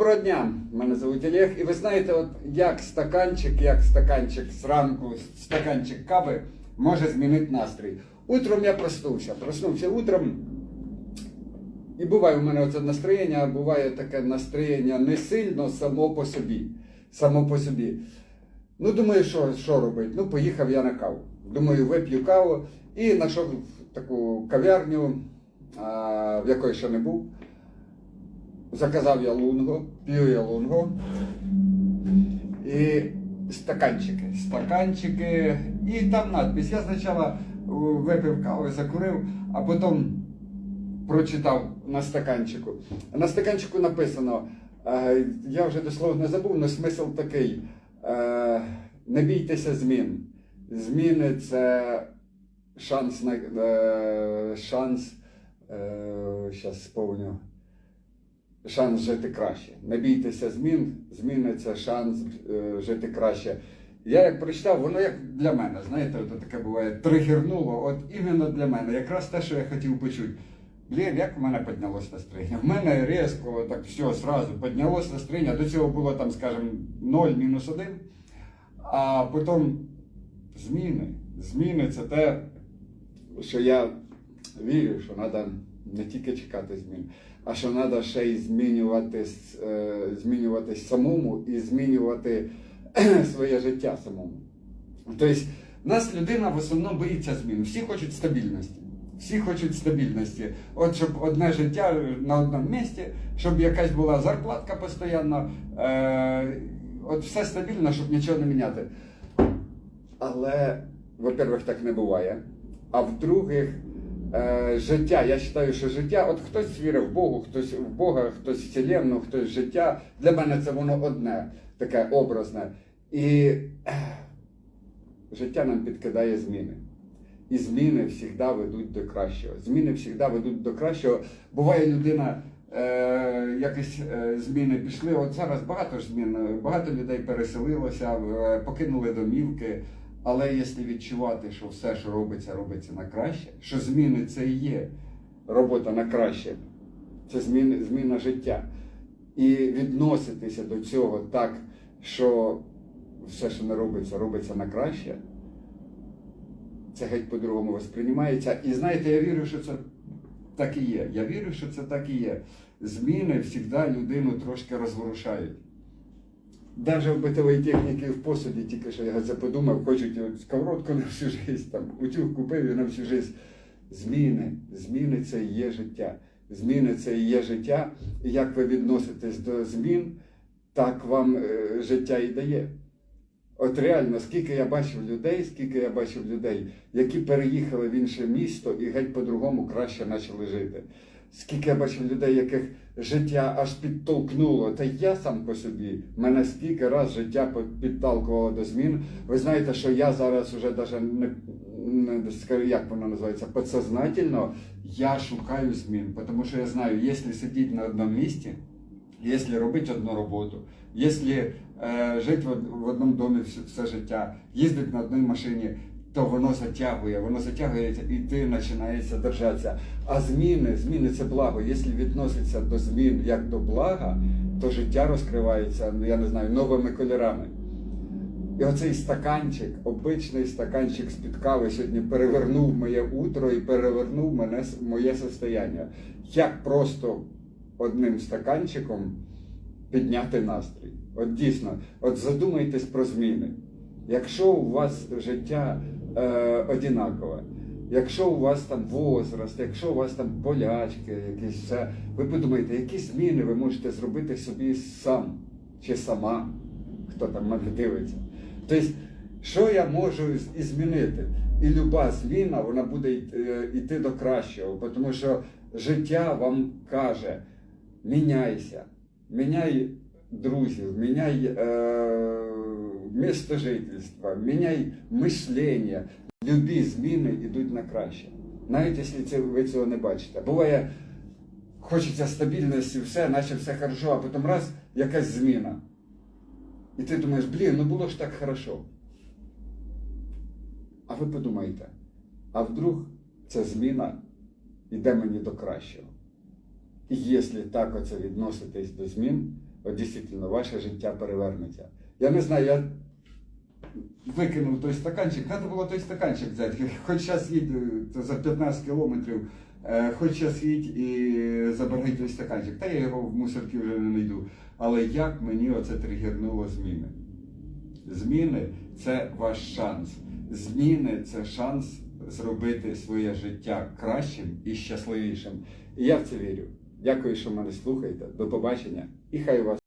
Доброго дня, мене звуть Олег. І ви знаєте, от як стаканчик, як стаканчик зранку, стаканчик кави може змінити настрій. Утром я проснувся. Проснувся утром. І буває у мене оце настроєння, буває таке настроєння не сильно само по собі. Само по собі. Ну, думаю, що, що робити? Ну, поїхав я на каву. Думаю, вип'ю каву і знайшов таку кав'ярню, в якої ще не був. Заказав я лунго, п'ю я лунго. І стаканчики. Стаканчики. І там надпись. Я спочатку випив каву, закурив, а потім прочитав на стаканчику. На стаканчику написано, е, я вже дословно забув, але смисл такий. е, Не бійтеся змін. Зміни це шанс на е, шанс. Зараз сповню. Шанс жити краще. Не бійтеся змін, зміни це шанс е, жити краще. Я як прочитав, воно як для мене, знаєте, от таке буває, тригернуло, от іменно для мене, якраз те, що я хотів почути. Блін, як в мене піднялось настроєння? В мене різко так все сразу піднялось настроєння. До цього було там, скажімо, 0 мінус 1. А потім зміни. Зміни це те, що я вірю, що треба не тільки чекати змін, а що треба ще й змінюватись, е, змінюватись самому і змінювати своє життя самому. Тобто, нас людина в основному боїться змін. Всі хочуть стабільності. Всі хочуть стабільності. От щоб одне життя на одному місці, щоб якась була зарплатка постійно, е, от все стабільно, щоб нічого не міняти. Але, во-первых, так не буває. А в-других, е, життя. Я вважаю, що життя, от хтось вірить в Богу, хтось в Бога, хтось в Вселенну, хтось в життя. Для мене це воно одне, таке образне. І життя нам підкидає зміни. І зміни завжди ведуть до кращого. Зміни завжди ведуть до кращого. Буває людина, е, якісь е, зміни пішли. От зараз багато ж змін, багато людей переселилося, е, покинули домівки. Але якщо відчувати, що все, що робиться, робиться на краще, що зміни це і є робота на краще, це зміни, зміна життя. І відноситися до цього так, що все, що не робиться, робиться на краще, це геть по-другому восприймається. І знаєте, я вірю, що це так і є. Я вірю, що це так і є. Зміни завжди людину трошки розворушають. Даже в битовій техніці в посуді, тільки що я це подумав, хочуть сковородку на всю життя, там, утюг купив і на всю життя. Зміни, зміни це і є життя. Зміни це і є життя. І як ви відноситесь до змін, так вам е, життя і дає. От реально, скільки я бачив людей, скільки я бачив людей, які переїхали в інше місто і геть по-другому краще почали жити. Скільки я бачив людей, яких життя аж підтолкнуло, та я сам по собі, мене скільки раз життя підталкувало до змін. Ви знаєте, що я зараз уже навіть не, не як воно називається, підсознательно, я шукаю змін, тому що я знаю, якщо сидіти на одному місці, если робити одну роботу, якщо е, жити в, в одному домі все, все життя, їздити на одній машині, то воно затягує, воно затягується і ти починаєшся держатися. А зміни, зміни це благо. Якщо відноситься до змін як до блага, то життя розкривається, ну я не знаю, новими кольорами. І оцей стаканчик, обичний стаканчик з-під кави сьогодні перевернув моє утро і перевернув мене моє состояння. Як просто одним стаканчиком підняти настрій. От дійсно, от задумайтесь про зміни. Якщо у вас життя е, одинакове, якщо у вас там возраст, якщо у вас там болячки, якісь все, ви подумайте, які зміни ви можете зробити собі сам чи сама, хто там мене дивиться. Тобто, що я можу і змінити? І люба зміна вона буде е, йти до кращого, тому що життя вам каже, міняйся, міняй друзів, міняй е, місто жительства, міняй мишлення. Любі зміни йдуть на краще. Навіть якщо ви цього не бачите. Буває, хочеться стабільності, все, наче все хорошо, а потім раз якась зміна. І ти думаєш, блін, ну було ж так хорошо. А ви подумайте, а вдруг ця зміна йде мені до кращого? І якщо так оце відноситись до змін, дійсно, ваше життя перевернеться. Я не знаю, я викинув той стаканчик, треба було той стаканчик взяти. Хоч зараз їдь е, за 15 кілометрів, е, хоч зараз їдь і забирай той стаканчик. Та я його в мусорці вже не знайду. Але як мені оце тригернуло зміни? Зміни це ваш шанс. Зміни це шанс зробити своє життя кращим і щасливішим. І я в це вірю. Дякую, що мене слухаєте. До побачення і хай вас.